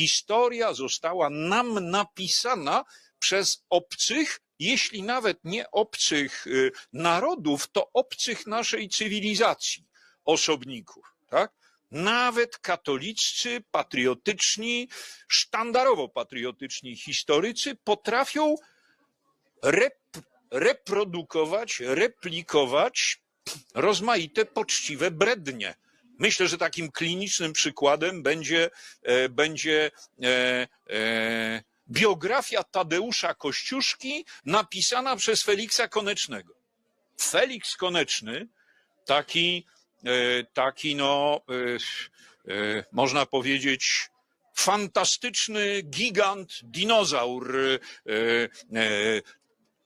Historia została nam napisana przez obcych, jeśli nawet nie obcych y, narodów, to obcych naszej cywilizacji osobników, tak? Nawet katoliccy, patriotyczni, sztandarowo patriotyczni historycy potrafią rep, reprodukować, replikować rozmaite poczciwe brednie. Myślę, że takim klinicznym przykładem będzie, e, będzie e, e, biografia Tadeusza Kościuszki napisana przez Feliksa Konecznego. Felix Koneczny, taki, taki no, można powiedzieć, fantastyczny gigant, dinozaur,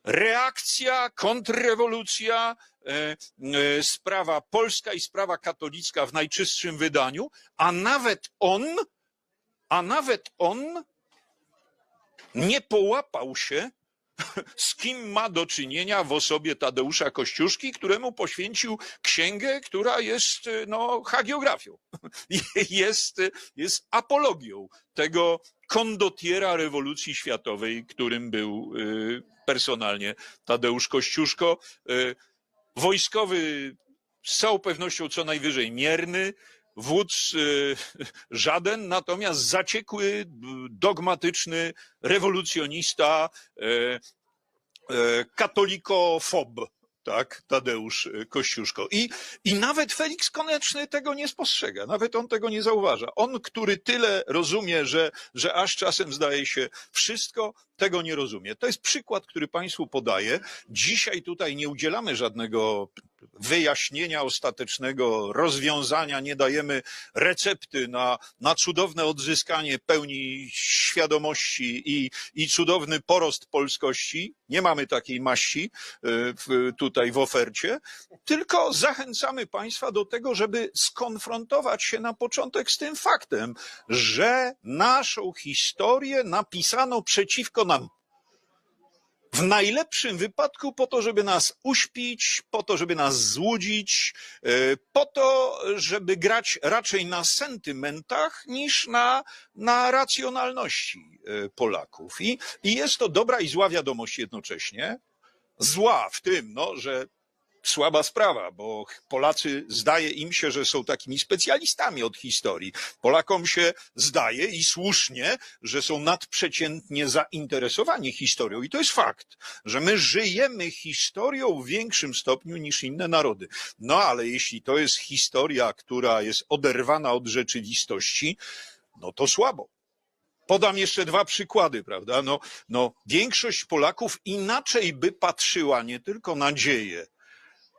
reakcja, kontrrewolucja, e, e, sprawa polska i sprawa katolicka w najczystszym wydaniu, a nawet on, a nawet on nie połapał się, z kim ma do czynienia w osobie Tadeusza Kościuszki, któremu poświęcił księgę, która jest e, no, hagiografią, jest, e, jest apologią tego kondotiera rewolucji światowej, którym był e, personalnie Tadeusz Kościuszko. Wojskowy z całą pewnością co najwyżej mierny, wódz e, żaden, natomiast zaciekły, dogmatyczny rewolucjonista, e, e, katolikofob, tak, Tadeusz Kościuszko. I, I nawet Felix Koneczny tego nie spostrzega, nawet on tego nie zauważa. On, który tyle rozumie, że, że aż czasem zdaje się wszystko, tego nie rozumie. To jest przykład, który Państwu podaję. Dzisiaj tutaj nie udzielamy żadnego wyjaśnienia ostatecznego, rozwiązania, nie dajemy recepty na, na cudowne odzyskanie pełni świadomości i, i cudowny porost polskości. Nie mamy takiej maści y, w, tutaj w ofercie, tylko zachęcamy Państwa do tego, żeby skonfrontować się na początek z tym faktem, że naszą historię napisano przeciwko nam. W najlepszym wypadku po to, żeby nas uśpić, po to, żeby nas złudzić, y, po to, żeby grać raczej na sentymentach niż na, na racjonalności y, Polaków. I, I jest to dobra i zła wiadomość jednocześnie. Zła w tym, no, że słaba sprawa, bo Polacy zdaje im się, że są takimi specjalistami od historii. Polakom się zdaje i słusznie, że są nadprzeciętnie zainteresowani historią. I to jest fakt, że my żyjemy historią w większym stopniu niż inne narody. No ale jeśli to jest historia, która jest oderwana od rzeczywistości, no to słabo. Podam jeszcze dwa przykłady, prawda? No, no, większość Polaków inaczej by patrzyła nie tylko na dzieje,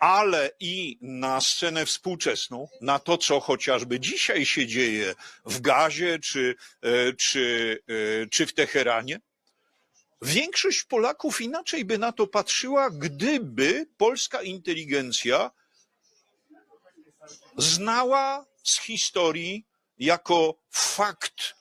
ale i na scenę współczesną, na to, co chociażby dzisiaj się dzieje w Gazie czy, e, czy, e, czy w Teheranie. Większość Polaków inaczej by na to patrzyła, gdyby polska inteligencja znała z historii jako fakt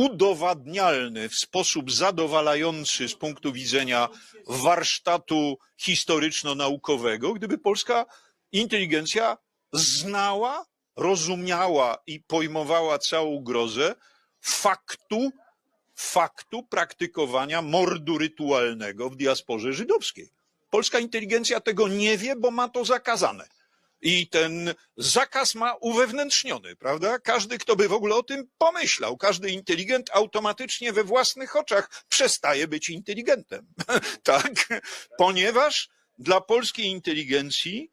udowadnialny w sposób zadowalający z punktu widzenia warsztatu historyczno-naukowego, gdyby polska inteligencja znała, rozumiała i pojmowała całą grozę faktu, faktu praktykowania mordu rytualnego w diasporze żydowskiej. Polska inteligencja tego nie wie, bo ma to zakazane. I ten zakaz ma uwewnętrzniony, prawda? Każdy, kto by w ogóle o tym pomyślał, każdy inteligent automatycznie we własnych oczach przestaje być inteligentem. tak? Ponieważ dla polskiej inteligencji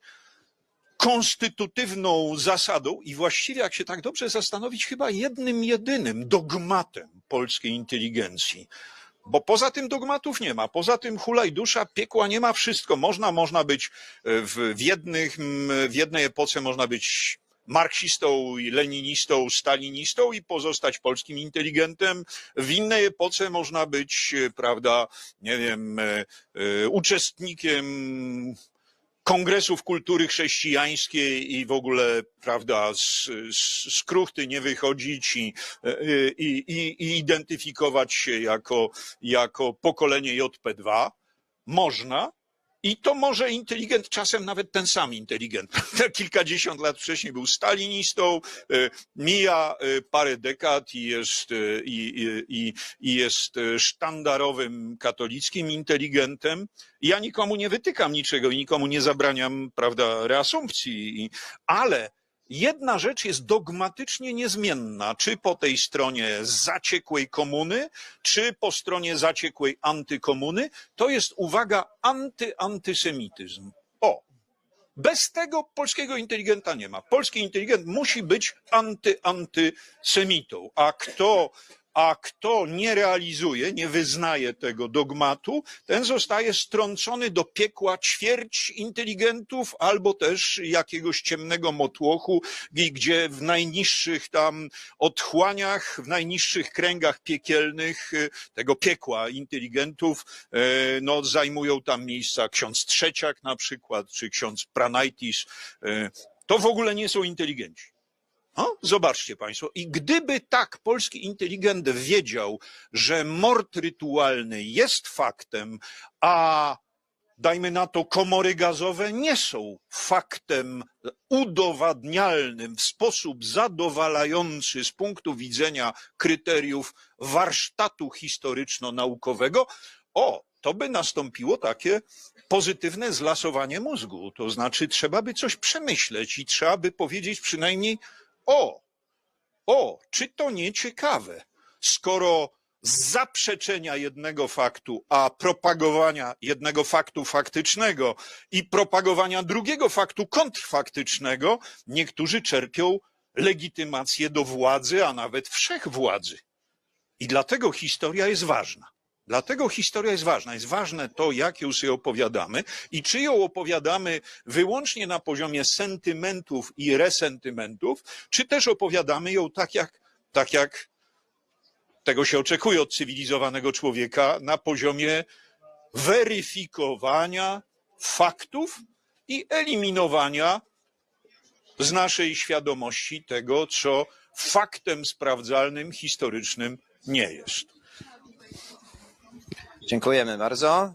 konstytutywną zasadą i właściwie, jak się tak dobrze zastanowić, chyba jednym, jedynym dogmatem polskiej inteligencji bo poza tym dogmatów nie ma, poza tym hulaj dusza, piekła nie ma, wszystko można, można być e, w, w, jednych, w jednej epoce można być marksistą, leninistą, stalinistą i pozostać polskim inteligentem. W innej epoce można być, e, prawda, nie wiem, e, uczestnikiem kongresów kultury chrześcijańskiej i w ogóle, prawda, z, z, z kruchty nie wychodzić i, i, i, i identyfikować się jako, jako pokolenie JP2. Można I to może inteligent, czasem nawet ten sam inteligent. Kilkadziesiąt lat wcześniej był stalinistą, e, mija e, parę dekad i jest, e, i, i, i- jest sztandarowym katolickim inteligentem. Ja nikomu nie wytykam niczego i nikomu nie zabraniam, prawda, reasumpcji, ale Jedna rzecz jest dogmatycznie niezmienna, czy po tej stronie zaciekłej komuny, czy po stronie zaciekłej antykomuny, to jest, uwaga, antyantysemtyzm. O! Bez tego polskiego inteligenta nie ma. Polski inteligent musi być anty-antysemitą. A kto, a kto nie realizuje, nie wyznaje tego dogmatu, ten zostaje strącony do piekła ćwierć inteligentów albo też jakiegoś ciemnego motłochu, gdzie w najniższych tam otchłaniach, w najniższych kręgach piekielnych y, tego piekła inteligentów, e, no zajmują tam miejsca ksiądz Trzeciak na przykład, czy ksiądz Pranaitis. E, To w ogóle nie są inteligenci. O, zobaczcie Państwo. I gdyby tak polski inteligent wiedział, że mord rytualny jest faktem, a dajmy na to komory gazowe nie są faktem udowadnialnym w sposób zadowalający z punktu widzenia kryteriów warsztatu historyczno-naukowego, o, to by nastąpiło takie pozytywne zlasowanie mózgu. To znaczy, trzeba by coś przemyśleć i trzeba by powiedzieć przynajmniej, o, o, czy to nie ciekawe, skoro z zaprzeczenia jednego faktu, a propagowania jednego faktu faktycznego i propagowania drugiego faktu kontrfaktycznego, niektórzy czerpią legitymację do władzy, a nawet wszechwładzy. I dlatego historia jest ważna. Dlatego historia jest ważna. Jest ważne to, jak ją sobie opowiadamy i czy ją opowiadamy wyłącznie na poziomie sentymentów i resentymentów, czy też opowiadamy ją tak jak, tak jak tego się oczekuje od cywilizowanego człowieka, na poziomie weryfikowania faktów i eliminowania z naszej świadomości tego, co faktem sprawdzalnym, historycznym nie jest. Dziękujemy bardzo.